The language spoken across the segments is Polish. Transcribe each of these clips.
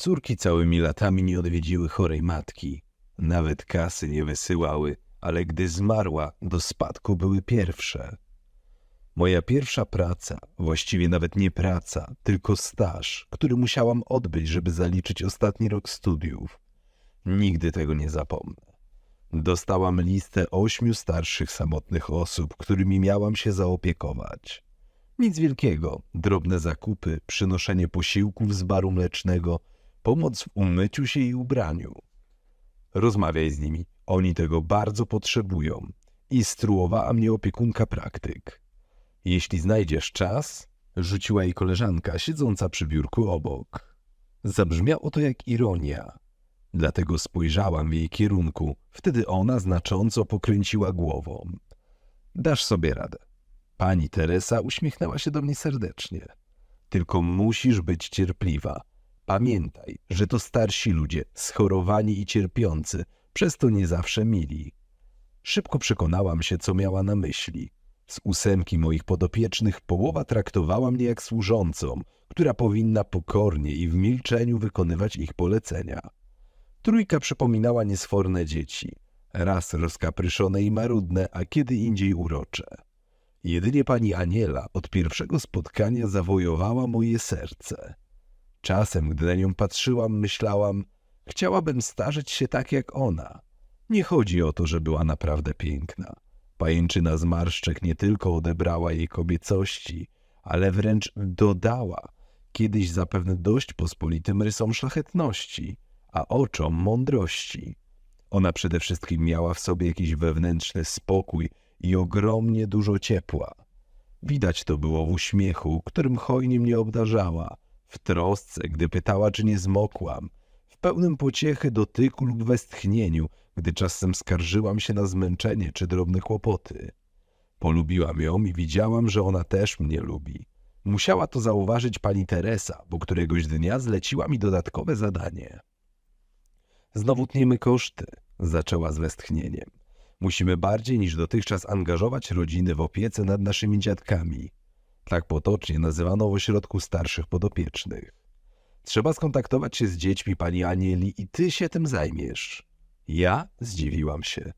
Córki całymi latami nie odwiedziły chorej matki. Nawet kasy nie wysyłały, ale gdy zmarła, do spadku były pierwsze. Moja pierwsza praca, właściwie nawet nie praca, tylko staż, który musiałam odbyć, żeby zaliczyć ostatni rok studiów. Nigdy tego nie zapomnę. Dostałam listę ośmiu starszych samotnych osób, którymi miałam się zaopiekować. Nic wielkiego, drobne zakupy, przynoszenie posiłków z baru mlecznego, pomoc w umyciu się i ubraniu. Rozmawiaj z nimi, oni tego bardzo potrzebują. Instruowała mnie opiekunka praktyk. Jeśli znajdziesz czas, rzuciła jej koleżanka siedząca przy biurku obok. Zabrzmiało to jak ironia. Dlatego spojrzałam w jej kierunku. Wtedy ona znacząco pokręciła głową. Dasz sobie radę. Pani Teresa uśmiechnęła się do mnie serdecznie. Tylko musisz być cierpliwa. Pamiętaj, że to starsi ludzie, schorowani i cierpiący, przez to nie zawsze mili. Szybko przekonałam się, co miała na myśli. Z ósemki moich podopiecznych połowa traktowała mnie jak służącą, która powinna pokornie i w milczeniu wykonywać ich polecenia. Trójka przypominała niesforne dzieci, raz rozkapryszone i marudne, a kiedy indziej urocze. Jedynie pani Aniela od pierwszego spotkania zawojowała moje serce. Czasem, gdy na nią patrzyłam, myślałam, chciałabym starzeć się tak jak ona. Nie chodzi o to, że była naprawdę piękna. Pajęczyna zmarszczek nie tylko odebrała jej kobiecości, ale wręcz dodała kiedyś zapewne dość pospolitym rysom szlachetności, a oczom mądrości. Ona przede wszystkim miała w sobie jakiś wewnętrzny spokój i ogromnie dużo ciepła. Widać to było w uśmiechu, którym hojnie mnie obdarzała, w trosce, gdy pytała, czy nie zmokłam, w pełnym pociechy dotyku lub westchnieniu, gdy czasem skarżyłam się na zmęczenie czy drobne kłopoty. Polubiłam ją i widziałam, że ona też mnie lubi. Musiała to zauważyć pani Teresa, bo któregoś dnia zleciła mi dodatkowe zadanie. Znowu tniemy koszty, zaczęła z westchnieniem. Musimy bardziej niż dotychczas angażować rodziny w opiece nad naszymi dziadkami. Tak potocznie nazywano w ośrodku starszych podopiecznych. Trzeba skontaktować się z dziećmi pani Anieli i ty się tym zajmiesz. Ja zdziwiłam się.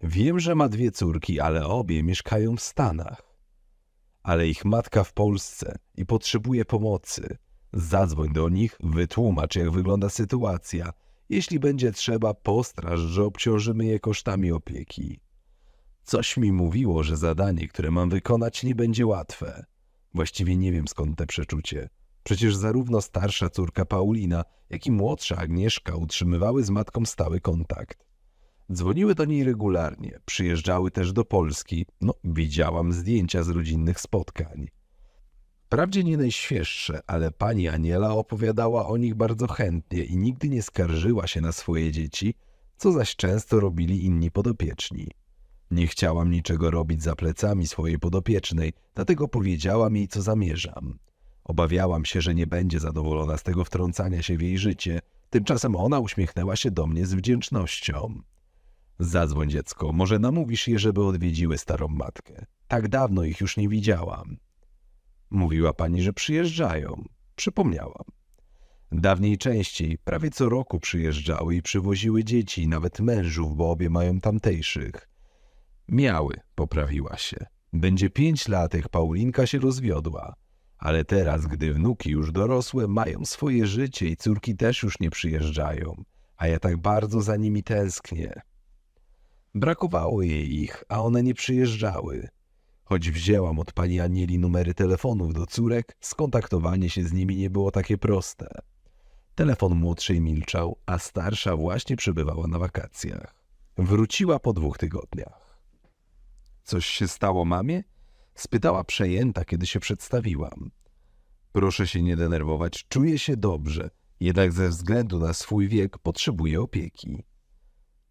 Wiem, że ma dwie córki, ale obie mieszkają w Stanach. Ale ich matka w Polsce i potrzebuje pomocy. Zadzwoń do nich, wytłumacz, jak wygląda sytuacja. Jeśli będzie trzeba, postraż, że obciążymy je kosztami opieki. Coś mi mówiło, że zadanie, które mam wykonać, nie będzie łatwe. Właściwie nie wiem skąd te przeczucie. Przecież zarówno starsza córka Paulina, jak i młodsza Agnieszka utrzymywały z matką stały kontakt. Dzwoniły do niej regularnie, przyjeżdżały też do Polski. No, widziałam zdjęcia z rodzinnych spotkań. Wprawdzie nie najświeższe, ale pani Aniela opowiadała o nich bardzo chętnie i nigdy nie skarżyła się na swoje dzieci, co zaś często robili inni podopieczni. Nie chciałam niczego robić za plecami swojej podopiecznej, dlatego powiedziałam jej, co zamierzam. Obawiałam się, że nie będzie zadowolona z tego wtrącania się w jej życie, tymczasem ona uśmiechnęła się do mnie z wdzięcznością. Zadzwoń, dziecko, może namówisz je, żeby odwiedziły starą matkę. Tak dawno ich już nie widziałam. Mówiła pani, że przyjeżdżają. Przypomniałam. Dawniej częściej, prawie co roku przyjeżdżały i przywoziły dzieci, nawet mężów, bo obie mają tamtejszych. Miały, poprawiła się. Będzie pięć lat, jak Paulinka się rozwiodła. Ale teraz, gdy wnuki już dorosłe, mają swoje życie i córki też już nie przyjeżdżają, a ja tak bardzo za nimi tęsknię. Brakowało jej ich, a one nie przyjeżdżały. Choć wzięłam od pani Anieli numery telefonów do córek, skontaktowanie się z nimi nie było takie proste. Telefon młodszej milczał, a starsza właśnie przebywała na wakacjach. Wróciła po dwóch tygodniach. Coś się stało mamie? Spytała przejęta, kiedy się przedstawiłam. Proszę się nie denerwować, czuję się dobrze, jednak ze względu na swój wiek potrzebuję opieki.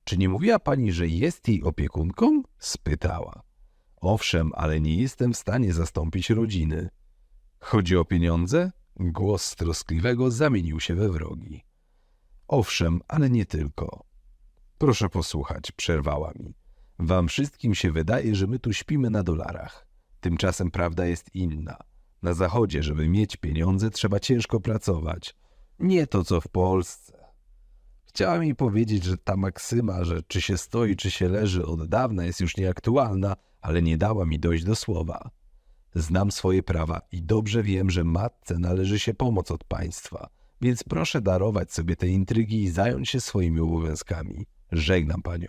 Czy nie mówiła pani, że jest jej opiekunką? spytała. Owszem, ale nie jestem w stanie zastąpić rodziny. Chodzi o pieniądze? Głos troskliwego zamienił się we wrogi. Owszem, ale nie tylko. Proszę posłuchać, przerwała mi. Wam wszystkim się wydaje, że my tu śpimy na dolarach. Tymczasem prawda jest inna. Na zachodzie, żeby mieć pieniądze, trzeba ciężko pracować. Nie to, co w Polsce. Chciała mi powiedzieć, że ta maksyma, że czy się stoi, czy się leży od dawna jest już nieaktualna, ale nie dała mi dojść do słowa. Znam swoje prawa i dobrze wiem, że matce należy się pomoc od państwa, więc proszę darować sobie te intrygi i zająć się swoimi obowiązkami. Żegnam panią.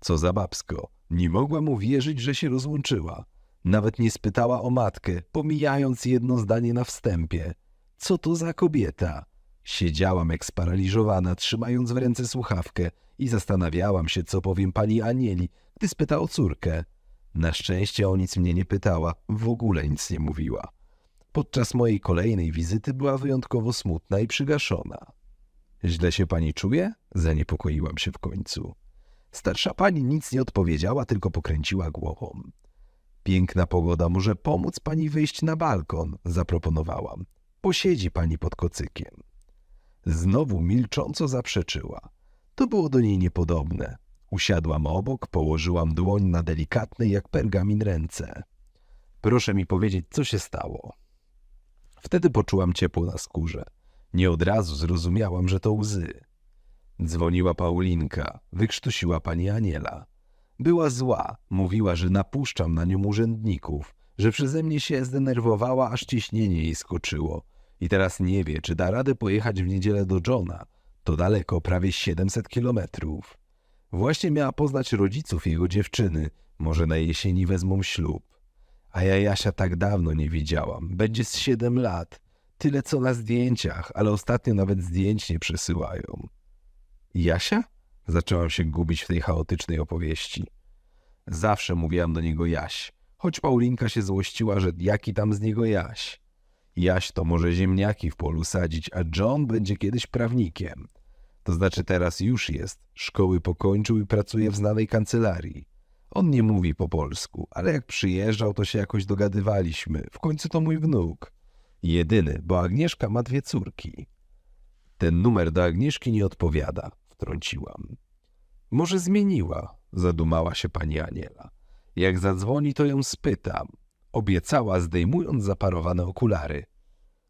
Co za babsko, nie mogła mu wierzyć, że się rozłączyła. Nawet nie spytała o matkę, pomijając jedno zdanie na wstępie. Co to za kobieta? Siedziałam jak sparaliżowana, trzymając w ręce słuchawkę i zastanawiałam się, co powiem pani Anieli, gdy spyta o córkę. Na szczęście o nic mnie nie pytała, w ogóle nic nie mówiła. Podczas mojej kolejnej wizyty była wyjątkowo smutna i przygaszona. Źle się pani czuje? Zaniepokoiłam się w końcu. Starsza pani nic nie odpowiedziała, tylko pokręciła głową. Piękna pogoda może pomóc pani wyjść na balkon, zaproponowałam. Posiedzi pani pod kocykiem. Znowu milcząco zaprzeczyła. To było do niej niepodobne. Usiadłam obok, położyłam dłoń na delikatnej jak pergamin ręce. Proszę mi powiedzieć, co się stało. Wtedy poczułam ciepło na skórze. Nie od razu zrozumiałam, że to łzy. Dzwoniła Paulinka, wykrztusiła pani Aniela. Była zła, mówiła, że napuszczam na nią urzędników, że przeze mnie się zdenerwowała, aż ciśnienie jej skoczyło. I teraz nie wie, czy da radę pojechać w niedzielę do Johna. To daleko, prawie 700 kilometrów. Właśnie miała poznać rodziców jego dziewczyny. Może na jesieni wezmą ślub. A ja Jasia tak dawno nie widziałam. Będzie z siedem lat. Tyle co na zdjęciach, ale ostatnio nawet zdjęć nie przesyłają. Jasia? Zaczęłam się gubić w tej chaotycznej opowieści. Zawsze mówiłam do niego Jaś, choć Paulinka się złościła, że jaki tam z niego Jaś. Jaś to może ziemniaki w polu sadzić, a John będzie kiedyś prawnikiem. To znaczy teraz już jest. Szkoły pokończył i pracuje w znanej kancelarii. On nie mówi po polsku, ale jak przyjeżdżał, to się jakoś dogadywaliśmy. W końcu to mój wnuk. Jedyny, bo Agnieszka ma dwie córki. Ten numer do Agnieszki nie odpowiada, wtrąciłam. Może zmieniła, zadumała się pani Aniela. Jak zadzwoni, to ją spytam. Obiecała, zdejmując zaparowane okulary.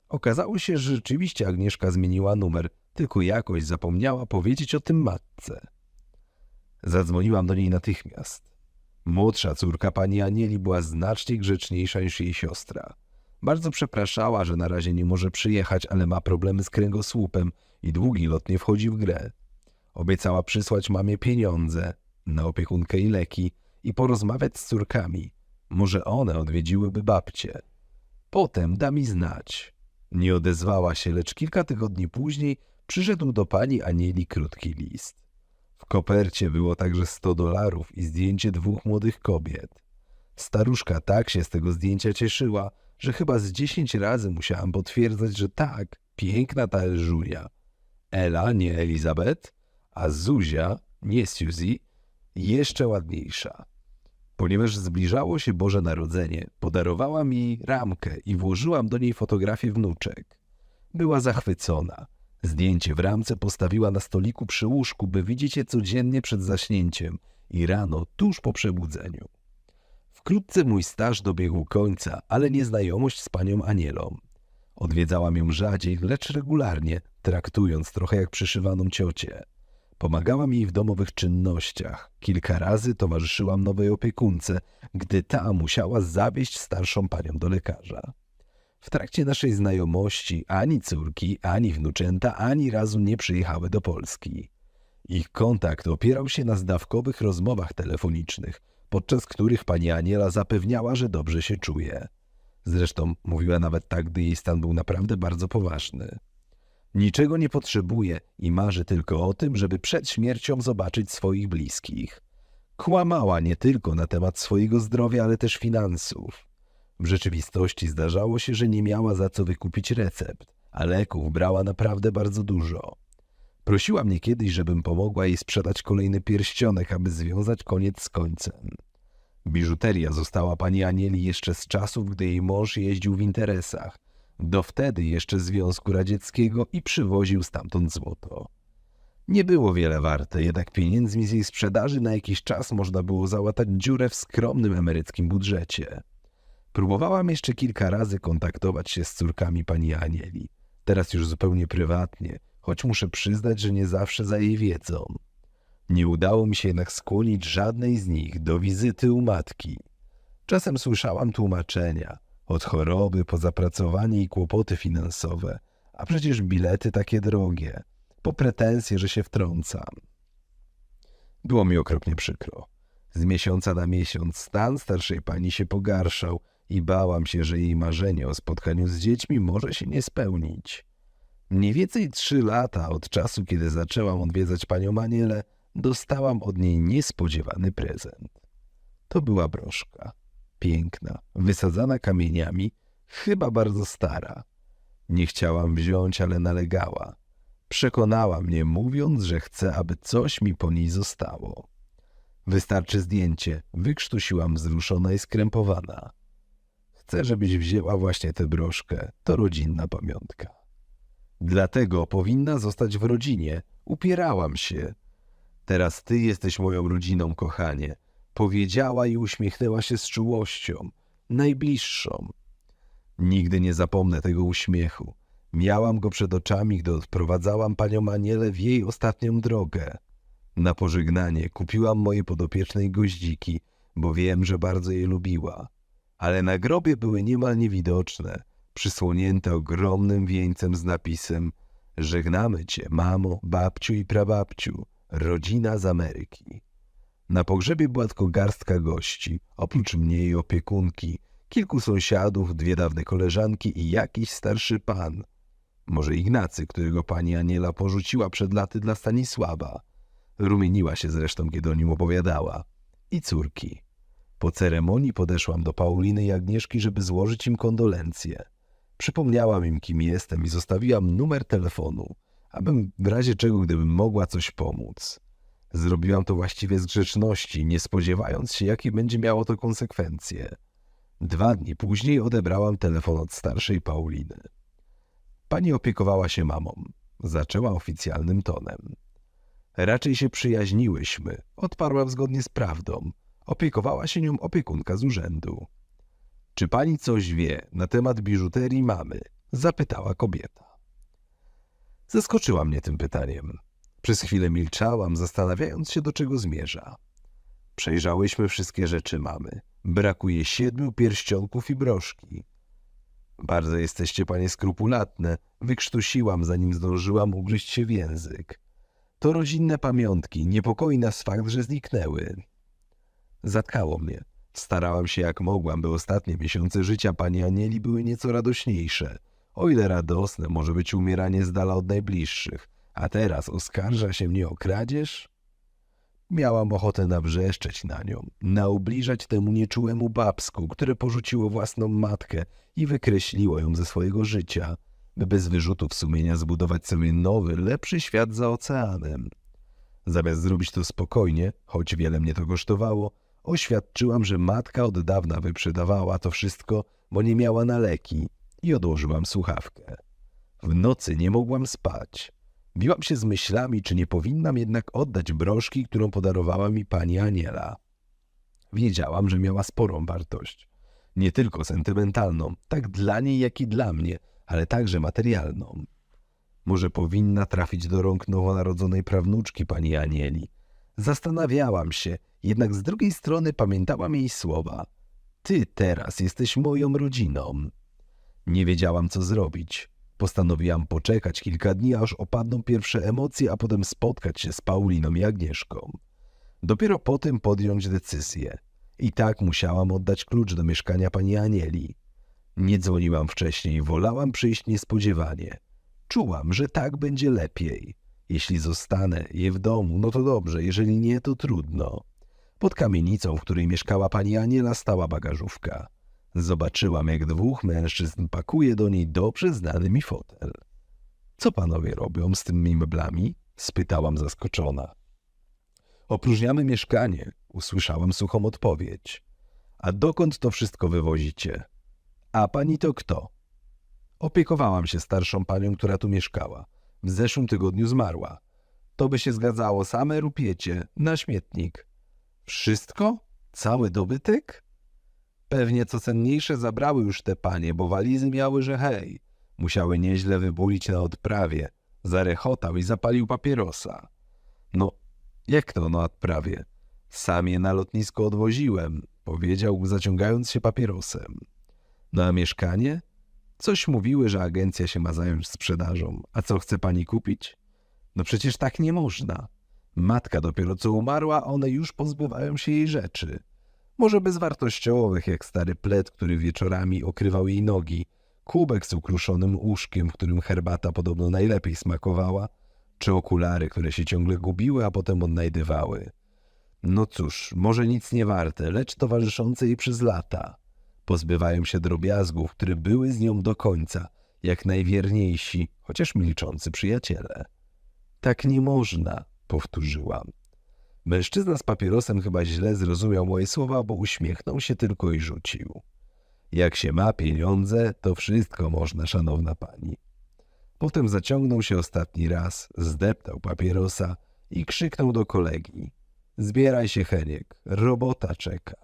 Okazało się, że rzeczywiście Agnieszka zmieniła numer, tylko jakoś zapomniała powiedzieć o tym matce. Zadzwoniłam do niej natychmiast. Młodsza córka pani Anieli była znacznie grzeczniejsza niż jej siostra. Bardzo przepraszała, że na razie nie może przyjechać, ale ma problemy z kręgosłupem i długi lot nie wchodzi w grę. Obiecała przysłać mamie pieniądze na opiekunkę i leki i porozmawiać z córkami. Może one odwiedziłyby babcię. Potem da mi znać. Nie odezwała się, lecz kilka tygodni później przyszedł do pani Anieli krótki list. W kopercie było także 100 dolarów i zdjęcie dwóch młodych kobiet. Staruszka tak się z tego zdjęcia cieszyła, że chyba z dziesięć razy musiałam potwierdzać, że tak, piękna ta Elżunia. Ela, nie Elizabeth, a Zuzia, nie Suzy, jeszcze ładniejsza. Ponieważ zbliżało się Boże Narodzenie, podarowała mi ramkę i włożyłam do niej fotografię wnuczek. Była zachwycona. Zdjęcie w ramce postawiła na stoliku przy łóżku, by widzieć je codziennie przed zaśnięciem i rano, tuż po przebudzeniu. Wkrótce mój staż dobiegł końca, ale nieznajomość z panią Anielą. Odwiedzałam ją rzadziej, lecz regularnie, traktując trochę jak przyszywaną ciocię. Pomagałam jej w domowych czynnościach. Kilka razy towarzyszyłam nowej opiekunce, gdy ta musiała zawieźć starszą panią do lekarza. W trakcie naszej znajomości ani córki, ani wnuczęta ani razu nie przyjechały do Polski. Ich kontakt opierał się na zdawkowych rozmowach telefonicznych, podczas których pani Aniela zapewniała, że dobrze się czuje. Zresztą mówiła nawet tak, gdy jej stan był naprawdę bardzo poważny. Niczego nie potrzebuje i marzy tylko o tym, żeby przed śmiercią zobaczyć swoich bliskich. Kłamała nie tylko na temat swojego zdrowia, ale też finansów. W rzeczywistości zdarzało się, że nie miała za co wykupić recept, a leków brała naprawdę bardzo dużo. Prosiła mnie kiedyś, żebym pomogła jej sprzedać kolejny pierścionek, aby związać koniec z końcem. Biżuteria została pani Anieli jeszcze z czasów, gdy jej mąż jeździł w interesach, do wtedy jeszcze Związku Radzieckiego i przywoził stamtąd złoto. Nie było wiele warte, jednak pieniędzmi z jej sprzedaży na jakiś czas można było załatać dziurę w skromnym emeryckim budżecie. Próbowałam jeszcze kilka razy kontaktować się z córkami pani Anieli. Teraz już zupełnie prywatnie, choć muszę przyznać, że nie zawsze za jej wiedzą. Nie udało mi się jednak skłonić żadnej z nich do wizyty u matki. Czasem słyszałam tłumaczenia, od choroby po zapracowanie i kłopoty finansowe, a przecież bilety takie drogie, po pretensje, że się wtrącam. Było mi okropnie przykro. Z miesiąca na miesiąc stan starszej pani się pogarszał i bałam się, że jej marzenie o spotkaniu z dziećmi może się nie spełnić. Mniej więcej trzy lata od czasu, kiedy zaczęłam odwiedzać panią Manielę, dostałam od niej niespodziewany prezent. To była broszka. Piękna, wysadzana kamieniami, chyba bardzo stara. Nie chciałam wziąć, ale nalegała. Przekonała mnie, mówiąc, że chce, aby coś mi po niej zostało. Wystarczy zdjęcie, wykrztusiłam wzruszona i skrępowana. Chcę, żebyś wzięła właśnie tę broszkę, to rodzinna pamiątka. Dlatego powinna zostać w rodzinie. Upierałam się. Teraz ty jesteś moją rodziną, kochanie. Powiedziała i uśmiechnęła się z czułością, najbliższą. Nigdy nie zapomnę tego uśmiechu. Miałam go przed oczami, gdy odprowadzałam panią Anielę w jej ostatnią drogę. Na pożegnanie kupiłam mojej podopiecznej goździki, bo wiem, że bardzo je lubiła. Ale na grobie były niemal niewidoczne, przysłonięte ogromnym wieńcem z napisem Żegnamy cię, mamo, babciu i prababciu, rodzina z Ameryki. Na pogrzebie była tylko garstka gości, oprócz mnie i opiekunki, kilku sąsiadów, dwie dawne koleżanki i jakiś starszy pan. Może Ignacy, którego pani Aniela porzuciła przed laty dla Stanisława. Rumieniła się zresztą, kiedy o nim opowiadała. I córki. Po ceremonii podeszłam do Pauliny i Agnieszki, żeby złożyć im kondolencje. Przypomniałam im, kim jestem i zostawiłam numer telefonu, abym w razie czego, gdybym mogła coś pomóc. Zrobiłam to właściwie z grzeczności, nie spodziewając się, jakie będzie miało to konsekwencje. Dwa dni później odebrałam telefon od starszej Pauliny. Pani opiekowała się mamą. Zaczęła oficjalnym tonem. Raczej się przyjaźniłyśmy, odparłam zgodnie z prawdą. Opiekowała się nią opiekunka z urzędu. Czy pani coś wie na temat biżuterii mamy? Zapytała kobieta. Zaskoczyła mnie tym pytaniem. Przez chwilę milczałam, zastanawiając się, do czego zmierza. Przejrzałyśmy wszystkie rzeczy mamy. Brakuje siedmiu pierścionków i broszki. Bardzo jesteście panie skrupulatne. Wykrztusiłam, zanim zdążyłam ugryźć się w język. To rodzinne pamiątki. Niepokoi nas fakt, że zniknęły. Zatkało mnie. Starałam się jak mogłam, by ostatnie miesiące życia pani Anieli były nieco radośniejsze. O ile radosne może być umieranie z dala od najbliższych, a teraz oskarża się mnie o kradzież? Miałam ochotę nawrzeszczeć na nią, naubliżać temu nieczułemu babsku, które porzuciło własną matkę i wykreśliło ją ze swojego życia, by bez wyrzutów sumienia zbudować sobie nowy, lepszy świat za oceanem. Zamiast zrobić to spokojnie, choć wiele mnie to kosztowało, oświadczyłam, że matka od dawna wyprzedawała to wszystko, bo nie miała na leki i odłożyłam słuchawkę. W nocy nie mogłam spać. Biłam się z myślami, czy nie powinnam jednak oddać broszki, którą podarowała mi pani Aniela. Wiedziałam, że miała sporą wartość. Nie tylko sentymentalną, tak dla niej, jak i dla mnie, ale także materialną. Może powinna trafić do rąk nowonarodzonej prawnuczki pani Anieli. Zastanawiałam się, jednak z drugiej strony pamiętałam jej słowa. Ty teraz jesteś moją rodziną. Nie wiedziałam, co zrobić. Postanowiłam poczekać kilka dni, aż opadną pierwsze emocje, a potem spotkać się z Pauliną i Agnieszką. Dopiero potem podjąć decyzję. I tak musiałam oddać klucz do mieszkania pani Anieli. Nie dzwoniłam wcześniej, wolałam przyjść niespodziewanie. Czułam, że tak będzie lepiej. Jeśli zostanę je w domu, no to dobrze, jeżeli nie, to trudno. Pod kamienicą, w której mieszkała pani Aniela, stała bagażówka. Zobaczyłam, jak dwóch mężczyzn pakuje do niej dobrze znany mi fotel. Co panowie robią z tymi meblami? spytałam zaskoczona. Opróżniamy mieszkanie, usłyszałam suchą odpowiedź. A dokąd to wszystko wywozicie? A pani to kto? Opiekowałam się starszą panią, która tu mieszkała. W zeszłym tygodniu zmarła. To by się zgadzało, same rupiecie, na śmietnik. Wszystko? Cały dobytek? Pewnie co cenniejsze zabrały już te panie, bo walizy miały, że hej. Musiały nieźle wybulić na odprawie. Zarechotał i zapalił papierosa. No, jak to na odprawie? Sam je na lotnisko odwoziłem, powiedział, zaciągając się papierosem. No a mieszkanie? Coś mówiły, że agencja się ma zająć sprzedażą. A co chce pani kupić? No przecież tak nie można. Matka dopiero co umarła, one już pozbywają się jej rzeczy. Może bezwartościowych, jak stary plet, który wieczorami okrywał jej nogi, kubek z ukruszonym łóżkiem, w którym herbata podobno najlepiej smakowała, czy okulary, które się ciągle gubiły, a potem odnajdywały. No cóż, może nic nie warte, lecz towarzyszące jej przez lata. Pozbywają się drobiazgów, które były z nią do końca, jak najwierniejsi, chociaż milczący przyjaciele. Tak nie można, powtórzyłam. Mężczyzna z papierosem chyba źle zrozumiał moje słowa, bo uśmiechnął się tylko i rzucił. Jak się ma pieniądze, to wszystko można, szanowna pani. Potem zaciągnął się ostatni raz, zdeptał papierosa i krzyknął do kolegi. Zbieraj się, Heniek, robota czeka.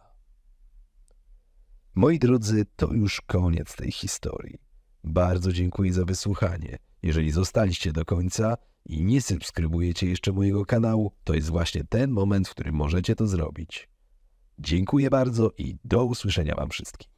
Moi drodzy, to już koniec tej historii. Bardzo dziękuję za wysłuchanie. Jeżeli zostaliście do końca i nie subskrybujecie jeszcze mojego kanału, to jest właśnie ten moment, w którym możecie to zrobić. Dziękuję bardzo i do usłyszenia Wam wszystkim.